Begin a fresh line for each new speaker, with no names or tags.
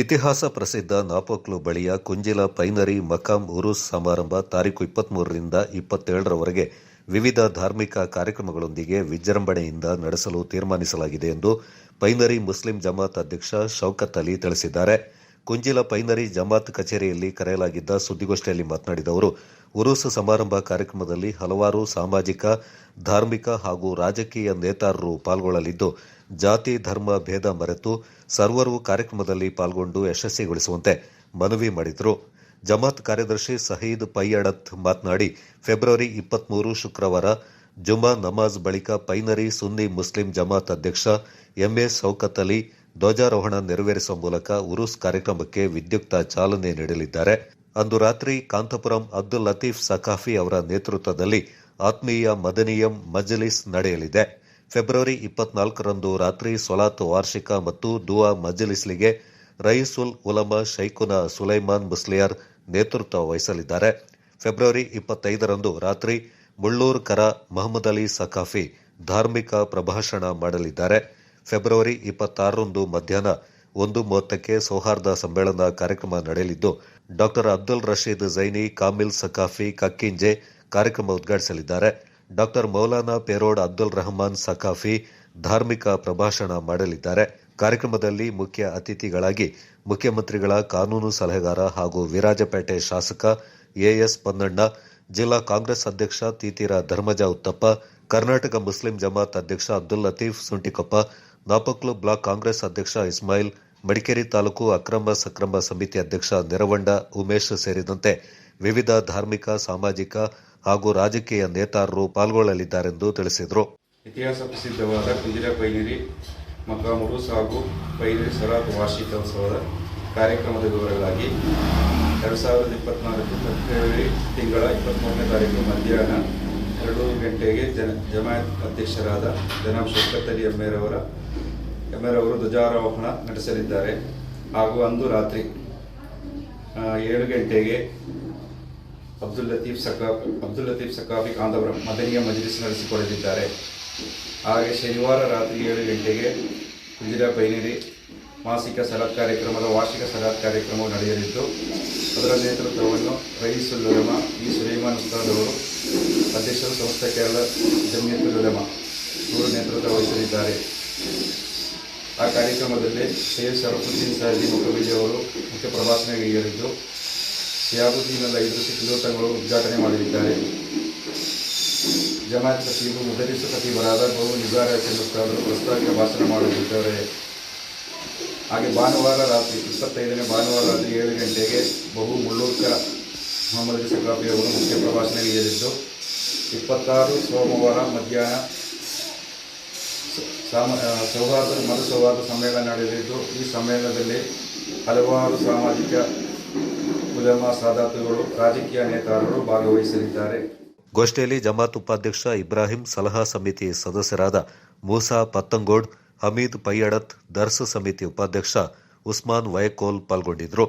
ಇತಿಹಾಸ ಪ್ರಸಿದ್ಧ ನಾಪೋಕ್ಲು ಬಳಿಯ ಕುಂಜಿಲ ಪೈನರಿ ಮಕಾಂ ಉರುಸ್ ಸಮಾರಂಭ ತಾರೀಕು ಇಪ್ಪತ್ತ್ಮೂರರಿಂದ ಇಪ್ಪತ್ತೇಳರವರೆಗೆ ವಿವಿಧ ಧಾರ್ಮಿಕ ಕಾರ್ಯಕ್ರಮಗಳೊಂದಿಗೆ ವಿಜೃಂಭಣೆಯಿಂದ ನಡೆಸಲು ತೀರ್ಮಾನಿಸಲಾಗಿದೆ ಎಂದು ಪೈನರಿ ಮುಸ್ಲಿಂ ಜಮಾತ್ ಅಧ್ಯಕ್ಷ ಶೌಕತ್ ಅಲಿ ತಿಳಿಸಿದ್ದಾರೆ. ಕುಂಜಿಲ ಪೈನರಿ ಜಮಾತ್ ಕಚೇರಿಯಲ್ಲಿ ಕರೆಯಲಾಗಿದ್ದ ಸುದ್ದಿಗೋಷ್ಠಿಯಲ್ಲಿ ಮಾತನಾಡಿದ ಅವರು, ಉರುಸ್ ಸಮಾರಂಭ ಕಾರ್ಯಕ್ರಮದಲ್ಲಿ ಹಲವಾರು ಸಾಮಾಜಿಕ, ಧಾರ್ಮಿಕ ಹಾಗೂ ರಾಜಕೀಯ ನೇತಾರರು ಪಾಲ್ಗೊಳ್ಳಲಿದ್ದು ಜಾತಿ, ಧರ್ಮ, ಭೇದ ಮರೆತು ಸರ್ವರು ಕಾರ್ಯಕ್ರಮದಲ್ಲಿ ಪಾಲ್ಗೊಂಡು ಯಶಸ್ವಿಗೊಳಿಸುವಂತೆ ಮನವಿ ಮಾಡಿದರು. ಜಮಾತ್ ಕಾರ್ಯದರ್ಶಿ ಸಹೀದ್ ಪೈಯಡತ್ ಮಾತನಾಡಿ, ಫೆಬ್ರವರಿ ಇಪ್ಪತ್ಮೂರು ಶುಕ್ರವಾರ ಜುಮಾ ನಮಾಜ್ ಬಳಿಕ ಪೈನರಿ ಸುನ್ನಿ ಮುಸ್ಲಿಂ ಜಮಾತ್ ಅಧ್ಯಕ್ಷ ಎಂಎ ಸೌಕತ್ ಅಲಿ ಧ್ವಜಾರೋಹಣ ನೆರವೇರಿಸುವ ಮೂಲಕ ಉರುಸ್ ಕಾರ್ಯಕ್ರಮಕ್ಕೆ ವಿದ್ಯುಕ್ತ ಚಾಲನೆ ನೀಡಲಿದ್ದಾರೆ. ಅಂದು ರಾತ್ರಿ ಕಾಂತಪುರಂ ಅಬ್ದುಲ್ ಲತೀಫ್ ಸಖಾಫಿ ಅವರ ನೇತೃತ್ವದಲ್ಲಿ ಆತ್ಮೀಯ ಮದನಿಯಂ ಮಜ್ಲಿಸ್ ನಡೆಯಲಿದೆ. ಫೆಬ್ರವರಿ ಇಪ್ಪತ್ನಾಲ್ಕರಂದು ರಾತ್ರಿ ಸೊಲಾತ್ ವಾರ್ಷಿಕ ಮತ್ತು ದುವಾ ಮಜಲಿಸ್ಲಿಗೆ ರಯೀಸುಲ್ ಉಲಮಾ ಶೈಖುನ ಸುಲೈಮಾನ್ ಮುಸ್ಲಿಯಾರ್ ನೇತೃತ್ವ ವಹಿಸಲಿದ್ದಾರೆ. ಫೆಬ್ರವರಿ ಇಪ್ಪತ್ತೈದರಂದು ರಾತ್ರಿ ಮುಳ್ಳೂರ್ ಕರ ಮಹಮ್ಮದ್ ಅಲಿ ಸಖಾಫಿ ಧಾರ್ಮಿಕ ಪ್ರಭಾಷಣ ಮಾಡಲಿದ್ದಾರೆ. ಫೆಬ್ರವರಿ ಇಪ್ಪತ್ತಾರರಂದು ಮಧ್ಯಾಹ್ನ ಒಂದು ಮೂವತ್ತಕ್ಕೆ ಸೌಹಾರ್ದ ಸಮ್ಮೇಳನ ಕಾರ್ಯಕ್ರಮ ನಡೆಯಲಿದ್ದು, ಡಾಕ್ಟರ್ ಅಬ್ದುಲ್ ರಶೀದ್ ಜೈನಿ, ಕಾಮಿಲ್ ಸಖಾಫಿ, ಕಕ್ಕಿಂಜೆ ಕಾರ್ಯಕ್ರಮ ಉದ್ಘಾಟಿಸಲಿದ್ದಾರೆ. ಡಾಕ್ಟರ್ ಮೌಲಾನಾ ಪೆರೋಡ್ ಅಬ್ದುಲ್ ರಹಮಾನ್ ಸಖಾಫಿ ಧಾರ್ಮಿಕ ಪ್ರಭಾಷಣ ಮಾಡಲಿದ್ದಾರೆ. ಕಾರ್ಯಕ್ರಮದಲ್ಲಿ ಮುಖ್ಯ ಅತಿಥಿಗಳಾಗಿ ಮುಖ್ಯಮಂತ್ರಿಗಳ ಕಾನೂನು ಸಲಹೆಗಾರ ಹಾಗೂ ವಿರಾಜಪೇಟೆ ಶಾಸಕ ಎಎಸ್ ಪೊನ್ನಣ್ಣ, ಜಿಲ್ಲಾ ಕಾಂಗ್ರೆಸ್ ಅಧ್ಯಕ್ಷ ತೀತಿರ ಧರ್ಮಜ ಉತ್ತಪ್ಪ, ಕರ್ನಾಟಕ ಮುಸ್ಲಿಂ ಜಮಾತ್ ಅಧ್ಯಕ್ಷ ಅಬ್ದುಲ್ ಲತೀಫ್ ಸುಂಟಿಕೊಪ್ಪ, ನಾಪಕ್ಲು ಬ್ಲಾಕ್ ಕಾಂಗ್ರೆಸ್ ಅಧ್ಯಕ್ಷ ಇಸ್ಮಾಯಿಲ್, ಮಡಿಕೇರಿ ತಾಲೂಕು ಅಕ್ರಮ ಸಕ್ರಮ ಸಮಿತಿ ಅಧ್ಯಕ್ಷ ನಿರವಂಡ ಉಮೇಶ್ ಸೇರಿದಂತೆ ವಿವಿಧ ಧಾರ್ಮಿಕ, ಸಾಮಾಜಿಕ ಹಾಗೂ ರಾಜಕೀಯ ನೇತಾರರು ಪಾಲ್ಗೊಳ್ಳಲಿದ್ದಾರೆಂದು ತಿಳಿಸಿದರು.
ಇತಿಹಾಸ ಪ್ರಸಿದ್ಧವಾದ ಕುಂಜಿರ ಪೈನಿರಿ ಮಕಾಮುರುಸ್ ಹಾಗೂ ಪೈನಿರಿ ಸರಾತ್ ವಾರ್ಷಿಕೋತ್ಸವದ ಕಾರ್ಯಕ್ರಮದ ವಿವರಗಳಾಗಿ ಎರಡು ಸಾವಿರದ ಇಪ್ಪತ್ನಾಲ್ಕು ಫೆಬ್ರವರಿ ತಿಂಗಳ ಇಪ್ಪತ್ತ್ಮೂರನೇ ತಾರೀಕು ಮಧ್ಯಾಹ್ನ ಎರಡು ಗಂಟೆಗೆ ಜನ, ಜಮಾಯತ್ ಅಧ್ಯಕ್ಷರಾದ ಜನಾಬ್ ಶೌಕತ್ ಅಲಿ ಎಮ್ಮೆರವರ ಎಮ್ಮೆರವರು ಧ್ವಜಾರೋಹಣ ನಡೆಸಲಿದ್ದಾರೆ. ಹಾಗೂ ಅಂದು ರಾತ್ರಿ ಏಳು ಗಂಟೆಗೆ ಅಬ್ದುಲ್ ಲತೀಫ್ ಸಕಾ, ಅಬ್ದುಲ್ ಲತೀಫ್ ಸಕಾಫಿ ಕಾಂದವರಂ ಮದನಿಯ ಮಜ್ಲಿಸ್ ನಡೆಸಿಕೊಳ್ಳಲಿದ್ದಾರೆ. ಹಾಗೆ ಶನಿವಾರ ರಾತ್ರಿ ಏಳು ಗಂಟೆಗೆ ಗುಜರಾ ಪೈನಿರಿ ಮಾಸಿಕ ಸಲಾತ್ ಕಾರ್ಯಕ್ರಮದ ವಾರ್ಷಿಕ ಸಲಾತ್ ಕಾರ್ಯಕ್ರಮವು ನಡೆಯಲಿದ್ದು, ಅದರ ನೇತೃತ್ವವನ್ನು ರಯೀಸುಲ್ ಉಲಮ, ಇ. ಸುಲೈಮಾನ್ ಉಸ್ತಾದ್ ಅವರು ಅಧ್ಯಕ್ಷರು ಸಂಸ್ಥೆ ಕೇರಳ ಜಮಿಯತ್ತುಲ್ ಉಲಮ ಇವರು ನೇತೃತ್ವ ವಹಿಸಲಿದ್ದಾರೆ. ಆ ಕಾರ್ಯಕ್ರಮದಲ್ಲಿ ಸೈಯದ್ ಶರಫುದ್ದೀನ್ ಸಾಹಿ ಮುಖಬೀಜಿ ಅವರು ಮುಖ್ಯ ಪ್ರಭಾಷಣ ನೀಡಲಿದ್ದು ಶಿಯಾಬುದ್ದೀನ್ ಅಲ್ಲ ಐದು ಕಿಲೋತಗಳು ಉದ್ಘಾಟನೆ ಮಾಡಲಿದ್ದಾರೆ ಜಮಾತ್ ಖತೀಬು ಮುದರಿಸು ಖತೀಬರಾದ ಬಹು ನಿಗಾರ ಚಂದ್ರಸ್ತಾದರು ಪ್ರಸ್ತಾವಿಕ ಭಾಷಣ ಮಾಡಲಿದ್ದಾರೆ ಹಾಗೆ ಭಾನುವಾರ ರಾತ್ರಿ ಇಪ್ಪತ್ತೈದನೇ ಭಾನುವಾರ ರಾತ್ರಿ ಏಳು ಗಂಟೆಗೆ ಬಹು ಮುಳ್ಳೂರ್ಕರ ಮೊಹಮ್ಮದ್ ಅಲಿ ಸಕಾಫಿ ಅವರು ಮುಖ್ಯ ಪ್ರಭಾಷಣ ನೀಡಲಿದ್ದು ಇಪ್ಪತ್ತಾರು ಸೋಮವಾರ ಮಧ್ಯಾಹ್ನ ಸಾಮ ಆ, ಸೌಹಾರ್ದ ಮತ ಸೌಹಾರ್ದ ಸಮ್ಮೇಳನ ನಡೆಯಲಿದ್ದು ಈ ಸಮ್ಮೇಳನದಲ್ಲಿ ಹಲವಾರು ಸಾಮಾಜಿಕ ಉಲಮಾ ಭಾಗವಹಿಸಲಿದ್ದಾರೆ.
ಗೋಷ್ಠಿಯಲ್ಲಿ ಜಮಾತ್ ಉಪಾಧ್ಯಕ್ಷ ಇಬ್ರಾಹಿಂ ಸಲಹಾ ಸಮಿತಿ ಸದಸ್ಯರಾದ ಮೂಸಾ ಪತ್ತಂಗೋಡ್, ಹಮೀದ್ ಪೈಯಡತ್ ದರ್ಸ್ ಸಮಿತಿ ಉಪಾಧ್ಯಕ್ಷ ಉಸ್ಮಾನ್ ವಯಕೋಲ್ ಪಾಲ್ಗೊಂಡಿದ್ರು.